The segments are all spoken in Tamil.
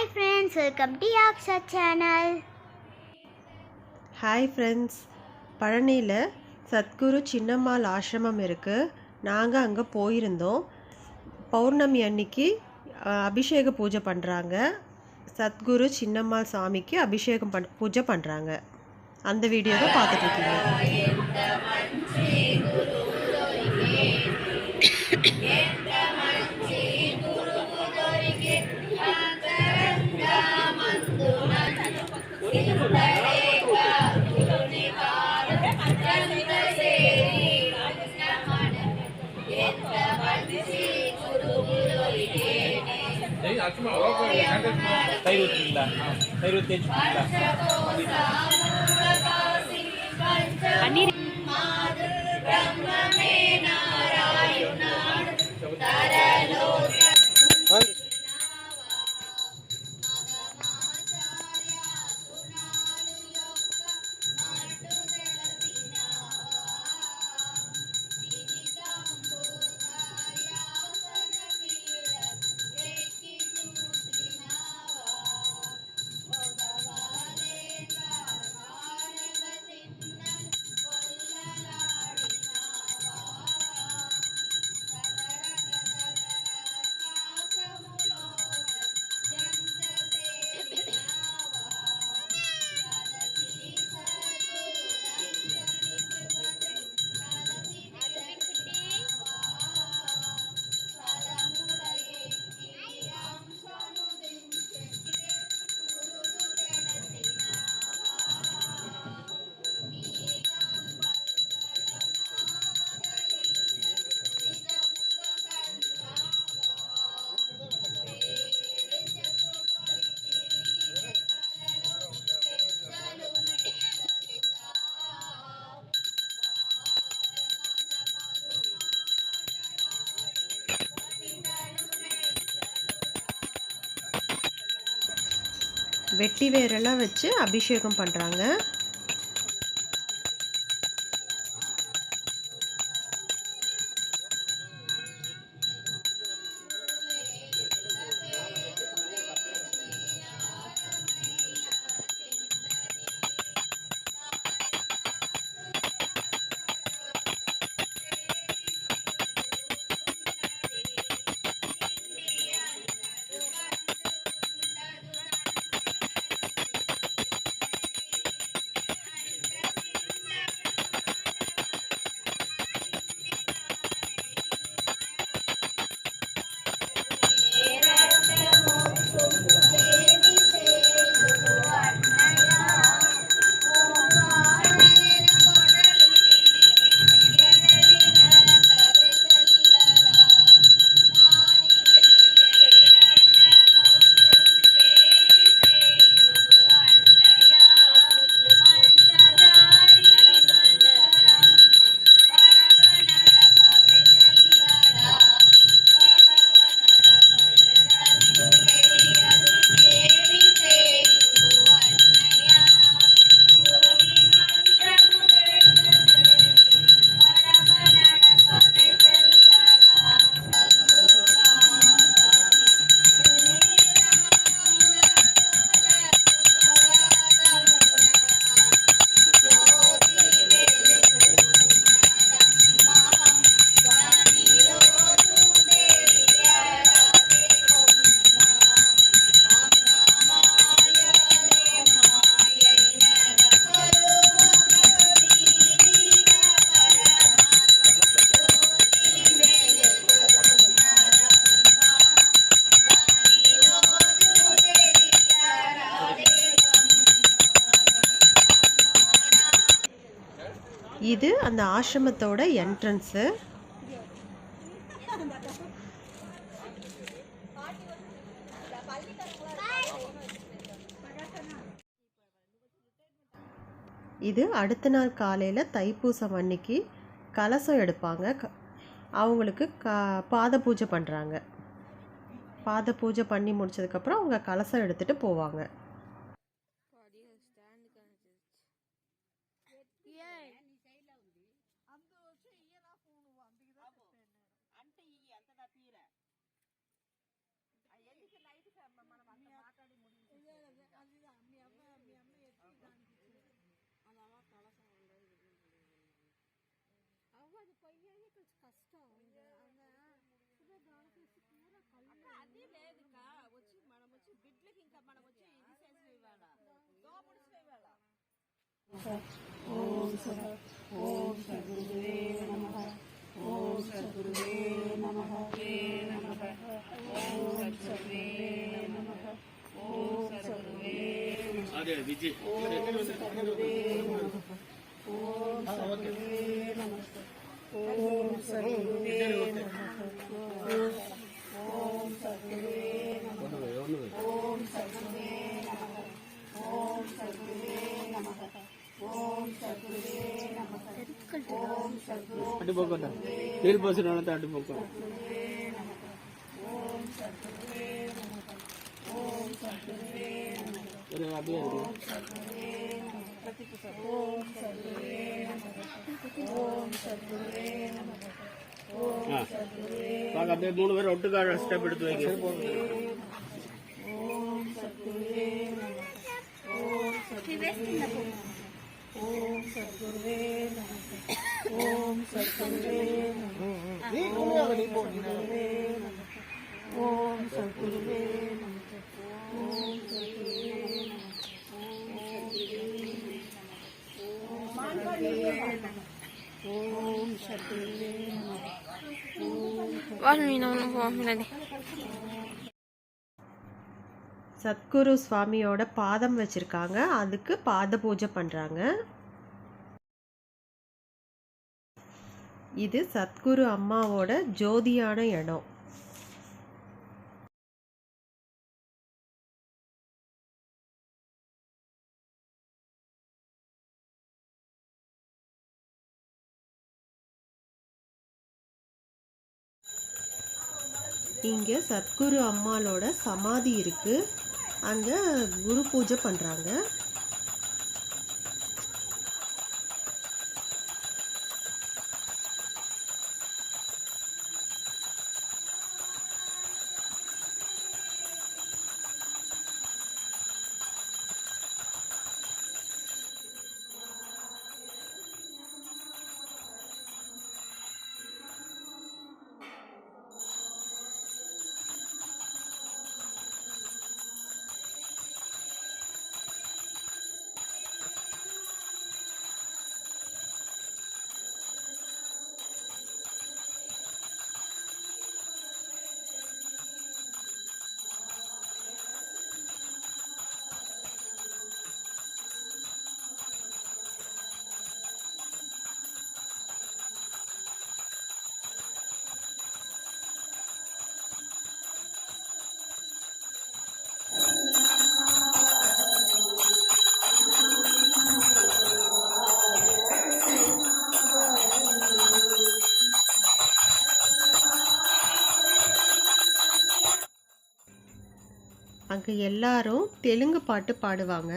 Hi friends welcome to Yaksha channel hi friends பழனியில் சத்குரு சின்னம்மாள் ஆசிரமம் இருக்குது நாங்கள் அங்கே போயிருந்தோம். பௌர்ணமி அன்னைக்கு அபிஷேக பூஜை பண்ணுறாங்க சத்குரு சின்னம்மாள் சாமிக்கு அபிஷேகம் பண் பூஜை பண்ணுறாங்க அந்த வீடியோவை தான் பார்த்துட்ருக்கீங்க தயிர் ஊற்றுங்களா தயிர் ஊற்றி வச்சுக்கீங்களா வெட்டி வேரெல்லாம் வச்சு அபிஷேகம் பண்ணுறாங்க அந்த ஆசிரமத்தோட என்ட்ரன்ஸு இது அடுத்த நாள் காலையில் தைப்பூசம் அன்னைக்கு கலசம் எடுப்பாங்க. க- அவங்களுக்கு க பாத பூஜை பண்ணுறாங்க பாத பூஜை பண்ணி முடிச்சதுக்கப்புறம் அவங்க கலசம் எடுத்துகிட்டு போவாங்க. తీర? ఎందుకు నైట్ మనం మాట్లాడి మీ అమ్మాయి మీ అమ్మాయి అలా కలసం ఉండదు. అవ్వదు పోయేది కొంచెం కష్టం. అది లేదు వచ్చి మనం వచ్చి బిడ్లకి ఇంకా మనం వచ్చి ఇది చేసిన ఇవాళ దోపుడుసిన ఇవాళ ఓం సర ఓం సద్గురుదేవ నమః. Om Sadhu Om Om Sadhu Om Om Sadhu Om Om Sadhu Om Om Sadhu Om Om Sadhu Om Om Sadhu Om Om Sadhu Om Om Sadhu Om Om Sadhu namaha, Om Sadhu namaha, Om Sadhu namaha, Om Sadhu namaha, Om Sadhu namaha, Om Sadhu namaha, Om Sadhu namaha, Om Sadhu namaha, Om Sadhu namaha, Om Sadhu namaha, Om Sadhu namaha, Om Sadhu namaha, Om Sadhu namaha, Om Sadhu namaha, Om Om Om Om Om தேல் பாசுரனால தாட்டு போக்கும் ஒரு அப்படியே அப்படியே மூணு பேர் ஒட்டுக்காக ஸ்டெப் எடுத்து வைக்க சத்குருவே ஓம் சத்குரு சுவாமியோட பாதம் வச்சுருக்காங்க. அதுக்கு பாத பூஜை பண்ணுறாங்க இது சத்குரு அம்மாவோட ஜோதியான இடம் இங்கே சத்குரு அம்மாளோட சமாதி இருக்கு. அங்கே குரு பூஜை பண்ணுறாங்க அங்கே எல்லாரும் தெலுங்கு பாட்டு பாடுவாங்க.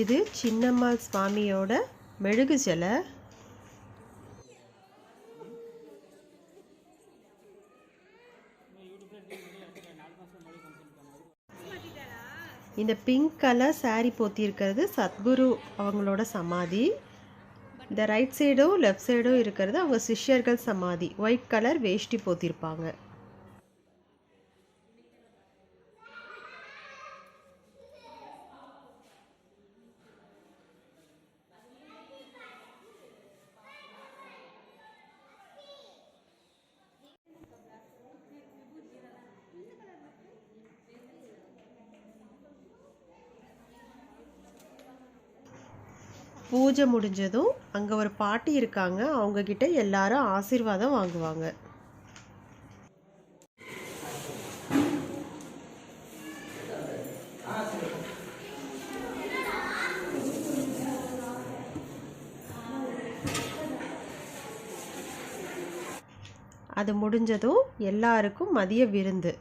இது சின்னம்மாள் சுவாமியோட மெழுகு சிலை. இந்த பிங்க் கலர் சாரி போத்தியிருக்கிறது சத்குரு அவங்களோட சமாதி. இந்த ரைட் சைடும் லெஃப்ட் சைடும் இருக்கிறது அவங்க சிஷ்யர்கள் சமாதி. ஒயிட் கலர் வேஷ்டி போத்திருப்பாங்க. பூஜை முடிஞ்சதும் அங்கே ஒரு பாட்டி இருக்காங்க. அவங்கக்கிட்ட எல்லாரும் ஆசீர்வாதம் வாங்குவாங்க. அது முடிஞ்சதும் எல்லாருக்கும் மதிய விருந்து.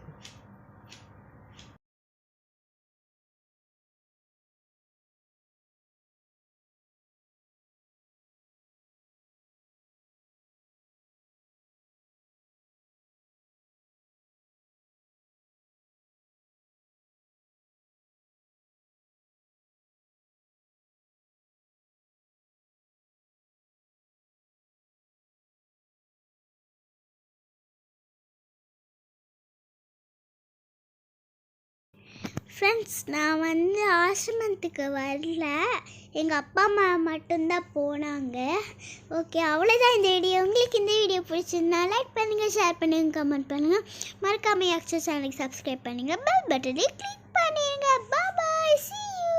ஃப்ரெண்ட்ஸ் நான் வந்து ஆசிரமத்துக்கு வரல. எங்கள் அப்பா அம்மா மட்டும்தான் போனாங்க. ஓகே அவ்வளோதான் இந்த வீடியோ உங்களுக்கு இந்த வீடியோ பிடிச்சிருந்தா லைக் பண்ணுங்கள் ஷேர் பண்ணுங்கள் கமெண்ட் பண்ணுங்கள் மறக்காமல் எக்ஸ்ட்ரா சேனலுக்கு சப்ஸ்கிரைப் பண்ணுங்கள் பெல் பட்டனை கிளிக் பண்ணிடுங்க பாய் சி யூ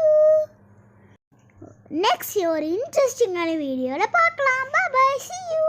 நெக்ஸ்ட் ஒரு இன்ட்ரெஸ்டிங்கான வீடியோவில் பார்க்கலாம். பாய் சி யூ